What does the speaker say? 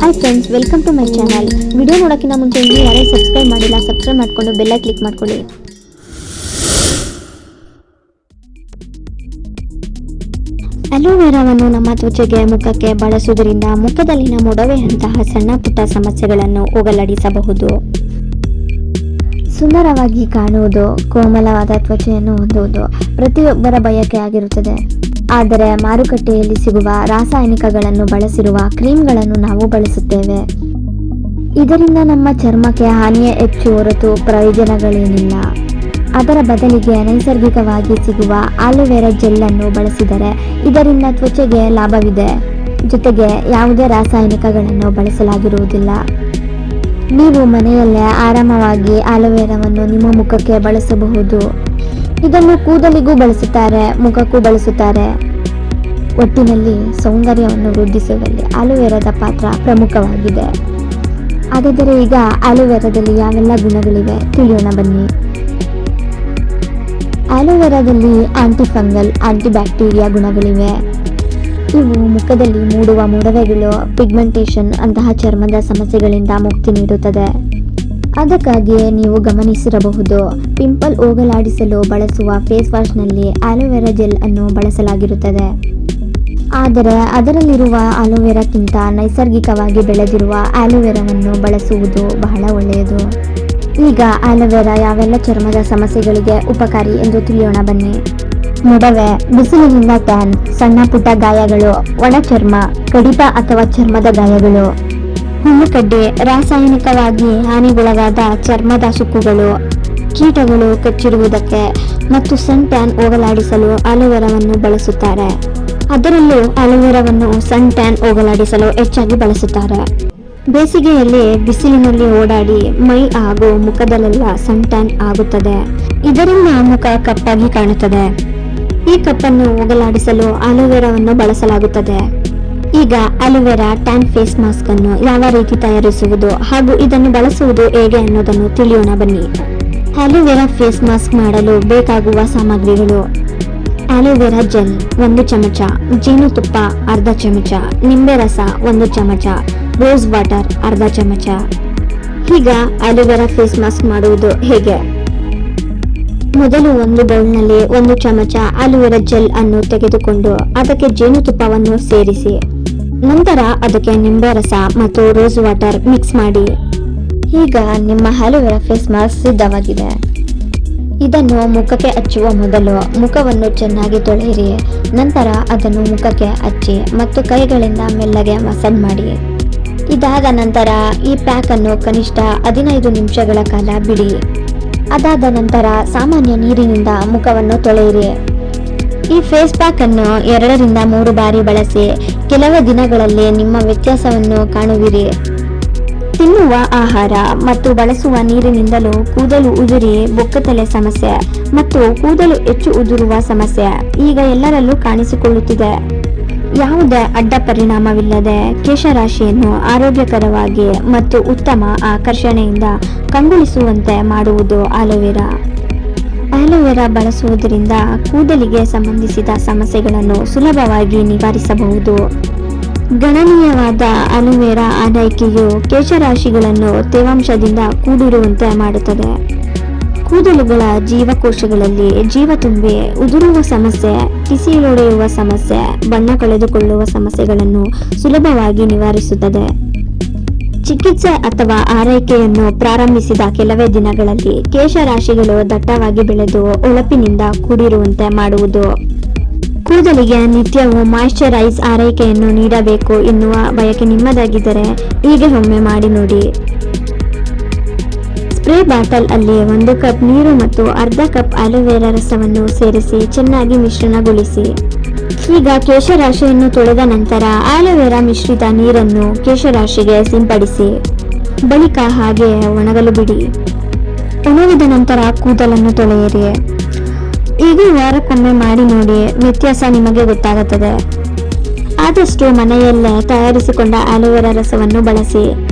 Hi friends welcome to my channel video ನೋಡೋಕ್ಕಿಂತ ಮುಂಚೆ ನೀವು ಯಾರೇ ಸಬ್ಸ್ಕ್ರೈಬ್ ಮಾಡಿಲ್ಲ ಸಬ್ಸ್ಕ್ರೈಬ್ ಮಾಡಿಕೊಂಡು ಬೆಲ್ಲ ಕ್ಲಿಕ್ ಮಾಡ್ಕೊಳ್ಳಿ. ಅಲೋವೆರಾವನ್ನು ನಮ್ಮ ತ್ವಚೆಗೆ, ಮುಖಕ್ಕೆ ಬಳಸುವುದರಿಂದ ಮುಖದಲ್ಲಿನ ಮೊಡವೆಯಂತಹ ಸಣ್ಣ ಪುಟ್ಟ ಸಮಸ್ಯೆಗಳನ್ನು ಹೋಗಲಾಡಿಸಬಹುದು. ಸುಂದರವಾಗಿ ಕಾಣುವುದು, ಕೋಮಲವಾದ ತ್ವಚೆಯನ್ನು ಹೊಂದುವುದು ಪ್ರತಿಯೊಬ್ಬರ ಬಯಕೆ ಆಗಿರುತ್ತದೆ. ಆದರೆ ಮಾರುಕಟ್ಟೆಯಲ್ಲಿ ಸಿಗುವ ರಾಸಾಯನಿಕಗಳನ್ನು ಬಳಸಿರುವ ಕ್ರೀಮ್ಗಳನ್ನು ನಾವು ಬಳಸುತ್ತೇವೆ. ಇದರಿಂದ ನಮ್ಮ ಚರ್ಮಕ್ಕೆ ಹಾನಿಯೇ ಹೆಚ್ಚು ಹೊರತು ಪ್ರಯೋಜನಗಳೇನಿಲ್ಲ. ಅದರ ಬದಲಿಗೆ ನೈಸರ್ಗಿಕವಾಗಿ ಸಿಗುವ ಆಲೋವೆರಾ ಜೆಲ್ ಅನ್ನು ಬಳಸಿದರೆ ಇದರಿಂದ ತ್ವಚೆಗೆ ಲಾಭವಿದೆ. ಜೊತೆಗೆ ಯಾವುದೇ ರಾಸಾಯನಿಕಗಳನ್ನು ಬಳಸಲಾಗಿರುವುದಿಲ್ಲ. ನೀವು ಮನೆಯಲ್ಲೇ ಆರಾಮವಾಗಿ ಆಲೋವೆರಾವನ್ನು ನಿಮ್ಮ ಮುಖಕ್ಕೆ ಬಳಸಬಹುದು. ಇದನ್ನು ಕೂದಲಿಗೂ ಬಳಸುತ್ತಾರೆ, ಮುಖಕ್ಕೂ ಬಳಸುತ್ತಾರೆ. ಒಟ್ಟಿನಲ್ಲಿ ಸೌಂದರ್ಯವನ್ನು ವೃದ್ಧಿಸುವಲ್ಲಿ ಆಲೋವೆರಾದ ಪಾತ್ರ ಪ್ರಮುಖವಾಗಿದೆ. ಹಾಗಾದರೆ ಈಗ ಆಲೋವೆರಾದಲ್ಲಿ ಯಾವೆಲ್ಲ ಗುಣಗಳಿವೆ? ತಿಳಿಯೋಣ ಬನ್ನಿ. ಆಲೋವೆರಾದಲ್ಲಿ ಆಂಟಿಫಂಗಲ್, ಆಂಟಿಬ್ಯಾಕ್ಟೀರಿಯಾ ಗುಣಗಳಿವೆ. ಇವು ಮುಖದಲ್ಲಿ ಮೂಡುವ ಮೊಡವೆಗಳು, ಪಿಗ್ಮೆಂಟೇಷನ್ ಅಂತಹ ಚರ್ಮದ ಸಮಸ್ಯೆಗಳಿಂದ ಮುಕ್ತಿ ನೀಡುತ್ತದೆ. ಅದಕ್ಕಾಗಿಯೇ ನೀವು ಗಮನಿಸಿರಬಹುದು ಪಿಂಪಲ್ ಹೋಗಲಾಡಿಸಲು ಬಳಸುವ ಫೇಸ್ ವಾಶ್ನಲ್ಲಿ ಆಲೋವೆರಾ ಜೆಲ್ ಅನ್ನು ಬಳಸಲಾಗಿರುತ್ತದೆ. ಆದರೆ ಅದರಲ್ಲಿರುವ ಆಲೋವೆರಾಕ್ಕಿಂತ ನೈಸರ್ಗಿಕವಾಗಿ ಬೆಳೆದಿರುವ ಆಲೋವೆರಾವನ್ನು ಬಳಸುವುದು ಬಹಳ ಒಳ್ಳೆಯದು. ಈಗ ಆಲೋವೆರಾ ಯಾವೆಲ್ಲ ಚರ್ಮದ ಸಮಸ್ಯೆಗಳಿಗೆ ಉಪಕಾರಿ ಎಂದು ತಿಳಿಯೋಣ ಬನ್ನಿ. ಮೊಡವೆ ಬಿಸಿಲಿನಿಂದ ಟ್ಯಾನ್ ಸಣ್ಣ ಪುಟ್ಟ ಗಾಯಗಳು, ಒಣ ಚರ್ಮ, ಕಡಿತ ಅಥವಾ ಚರ್ಮದ ಗಾಯಗಳು. ಹುಣ್ಣುಕಡ್ಡೆ ರಾಸಾಯನಿಕವಾಗಿ ಹಾನಿಗೊಳಗಾದ ಚರ್ಮದ ಸುಕ್ಕುಗಳು, ಕೀಟಗಳು ಕಚ್ಚಿರುವುದಕ್ಕೆ ಮತ್ತು ಸನ್ ಟ್ಯಾನ್ ಹೋಗಲಾಡಿಸಲು ಅಲೋವೆರಾವನ್ನು ಬಳಸುತ್ತಾರೆ. ಅದರಲ್ಲೂ ಅಲೋವೆರಾವನ್ನು ಸನ್ ಟ್ಯಾನ್ ಹೋಗಲಾಡಿಸಲು ಹೆಚ್ಚಾಗಿ ಬಳಸುತ್ತಾರೆ. ಬೇಸಿಗೆಯಲ್ಲಿ ಬಿಸಿಲಿನಲ್ಲಿ ಓಡಾಡಿ ಮೈ ಹಾಗೂ ಮುಖದಲ್ಲೆಲ್ಲ ಸನ್ ಟ್ಯಾನ್ ಆಗುತ್ತದೆ. ಇದರಿಂದ ಮುಖ ಕಪ್ಪಾಗಿ ಕಾಣುತ್ತದೆ. ಈ ಕಪ್ಪನ್ನು ಹೋಗಲಾಡಿಸಲು ಅಲೋವೆರಾವನ್ನು ಬಳಸಲಾಗುತ್ತದೆ. ಈಗ ಅಲೋವೆರಾ ಟ್ಯಾನ್ ಫೇಸ್ ಮಾಸ್ಕ್ ಅನ್ನು ಯಾವ ರೀತಿ ತಯಾರಿಸುವುದು ಹಾಗೂ ಇದನ್ನು ಬಳಸುವುದು ಹೇಗೆ ಅನ್ನೋದನ್ನು ತಿಳಿಯೋಣ ಬನ್ನಿ. ಅಲೋವೆರಾ ಫೇಸ್ ಮಾಸ್ಕ್ ಮಾಡಲು ಬೇಕಾಗುವ ಸಾಮಗ್ರಿಗಳು. ಅಲೋವೆರಾ ಜೆಲ್ ಒಂದು ಚಮಚ ಜೇನುತುಪ್ಪ ಅರ್ಧ ಚಮಚ, ನಿಂಬೆ ರಸ ಒಂದು ಚಮಚ, ರೋಸ್ ವಾಟರ್ ಅರ್ಧ ಚಮಚ. ಈಗ ಅಲೋವೆರಾ ಫೇಸ್ ಮಾಸ್ಕ್ ಮಾಡುವುದು ಹೇಗೆ? ಮೊದಲು ಒಂದು ಬೌಲ್ನಲ್ಲಿ ಒಂದು ಚಮಚ ಅಲೋವೆರಾ ಜೆಲ್ ಅನ್ನು ತೆಗೆದುಕೊಂಡು ಅದಕ್ಕೆ ಜೇನುತುಪ್ಪವನ್ನು ಸೇರಿಸಿ. ನಂತರ ಅದಕ್ಕೆ ನಿಂಬೆ ರಸ ಮತ್ತು ರೋಸ್ ವಾಟರ್ ಮಿಕ್ಸ್ ಮಾಡಿ. ಈಗ ನಿಮ್ಮ ಆಲೂವೆರಾ ಫೇಸ್ ಮಾಸ್ಕ್ ಸಿದ್ಧವಾಗಿದೆ. ಇದನ್ನು ಮುಖಕ್ಕೆ ಹಚ್ಚುವ ಮೊದಲು ಮುಖವನ್ನು ಚೆನ್ನಾಗಿ ತೊಳೆಯಿರಿ. ನಂತರ ಅದನ್ನು ಮುಖಕ್ಕೆ ಹಚ್ಚಿ ಮತ್ತು ಕೈಗಳಿಂದ ಮೆಲ್ಲಗೆ ಮಸಾಜ್ ಮಾಡಿ. ಇದಾದ ನಂತರ ಈ ಪ್ಯಾಕ್ ಅನ್ನು ಕನಿಷ್ಠ ಹದಿನೈದು ನಿಮಿಷಗಳ ಕಾಲ ಬಿಡಿ. ಅದಾದ ನಂತರ ಸಾಮಾನ್ಯ ನೀರಿನಿಂದ ಮುಖವನ್ನು ತೊಳೆಯಿರಿ. ಈ ಫೇಸ್ ಪ್ಯಾಕ್ ಅನ್ನು ಎರಡರಿಂದ ಮೂರು ಬಾರಿ ಬಳಸಿ ಕೆಲವೇ ದಿನಗಳಲ್ಲಿ ನಿಮ್ಮ ವ್ಯತ್ಯಾಸವನ್ನು ಕಾಣುವಿರಿ. ತಿನ್ನುವ ಆಹಾರ ಮತ್ತು ಬಳಸುವ ನೀರಿನಿಂದಲೂ ಕೂದಲು ಉದುರಿ ಬೊಕ್ಕತಲೆ ಸಮಸ್ಯೆ ಮತ್ತು ಕೂದಲು ಹೆಚ್ಚು ಉದುರುವ ಸಮಸ್ಯೆ ಈಗ ಎಲ್ಲರಲ್ಲೂ ಕಾಣಿಸಿಕೊಳ್ಳುತ್ತಿದೆ. ಯಾವುದೇ ಅಡ್ಡ ಪರಿಣಾಮವಿಲ್ಲದೆ ಕೇಶರಾಶಿಯನ್ನು ಆರೋಗ್ಯಕರವಾಗಿ ಮತ್ತು ಉತ್ತಮ ಆಕರ್ಷಣೆಯಿಂದ ಕಂಗೊಳಿಸುವಂತೆ ಮಾಡುವುದು ಆಲೋವೆರಾ. ಆಲೋವೆರಾ ಬಳಸುವುದರಿಂದ ಕೂದಲಿಗೆ ಸಂಬಂಧಿಸಿದ ಸಮಸ್ಯೆಗಳನ್ನು ಸುಲಭವಾಗಿ ನಿವಾರಿಸಬಹುದು. ಗಣನೀಯವಾದ ಅಲೋವೆರಾ ಆರೈಕೆಯು ಕೇಶರಾಶಿಗಳನ್ನು ತೇವಾಂಶದಿಂದ ಕೂಡಿರುವಂತೆ ಮಾಡುತ್ತದೆ. ಕೂದಲುಗಳ ಜೀವಕೋಶಗಳಲ್ಲಿ ಜೀವ ತುಂಬಿ ಉದುರುವ ಸಮಸ್ಯೆ ಕಿಸಿಲೊಡೆಯುವ ಸಮಸ್ಯೆ, ಬಣ್ಣ ಕಳೆದುಕೊಳ್ಳುವ ಸಮಸ್ಯೆಗಳನ್ನು ಸುಲಭವಾಗಿ ನಿವಾರಿಸುತ್ತದೆ. ಚಿಕಿತ್ಸೆ ಅಥವಾ ಆರೈಕೆಯನ್ನು ಪ್ರಾರಂಭಿಸಿದ ಕೆಲವೇ ದಿನಗಳಲ್ಲಿ ಕೇಶರಾಶಿಗಳು ದಟ್ಟವಾಗಿ ಬೆಳೆದು ಹೊಳಪಿನಿಂದ ಕೂಡಿರುವಂತೆ ಮಾಡುವುದು. ಕೂದಲಿಗೆ ನಿತ್ಯವೂ ಮಾಯಿಶ್ಚರೈಸ್ ಆರೈಕೆಯನ್ನು ನೀಡಬೇಕು ಎನ್ನುವ ಬಯಕೆ ನಿಮ್ಮದಾಗಿದ್ದರೆ ಹೀಗೆ ಒಮ್ಮೆ ಮಾಡಿ ನೋಡಿ. ಸ್ಪ್ರೇ ಬಾಟಲ್ ಅಲ್ಲಿ ಒಂದು ಕಪ್ ನೀರು ಮತ್ತು ಅರ್ಧ ಕಪ್ ಆಲೋವೆರಾ ರಸವನ್ನು ಸೇರಿಸಿ ಚೆನ್ನಾಗಿ ಮಿಶ್ರಣಗೊಳಿಸಿ. ಈಗ ಕೇಶರಾಶಿಯನ್ನು ತೊಳೆದ ನಂತರ ಆಲೋವೆರಾ ಮಿಶ್ರಿತ ನೀರನ್ನು ಕೇಶರಾಶಿಗೆ ಸಿಂಪಡಿಸಿ, ಬಳಿಕ ಹಾಗೆ ಒಣಗಲು ಬಿಡಿ. ಒಣಗಿದ ನಂತರ ಕೂದಲನ್ನು ತೊಳೆಯಿರಿ. ಈಗ ವಾರಕ್ಕೊಮ್ಮೆ ಮಾಡಿ ನೋಡಿ, ವ್ಯತ್ಯಾಸ ನಿಮಗೆ ಗೊತ್ತಾಗುತ್ತದೆ. ಆದಷ್ಟು ಮನೆಯಲ್ಲೇ ತಯಾರಿಸಿಕೊಂಡ ಆಲೋವೆರಾ ರಸವನ್ನು ಬಳಸಿ.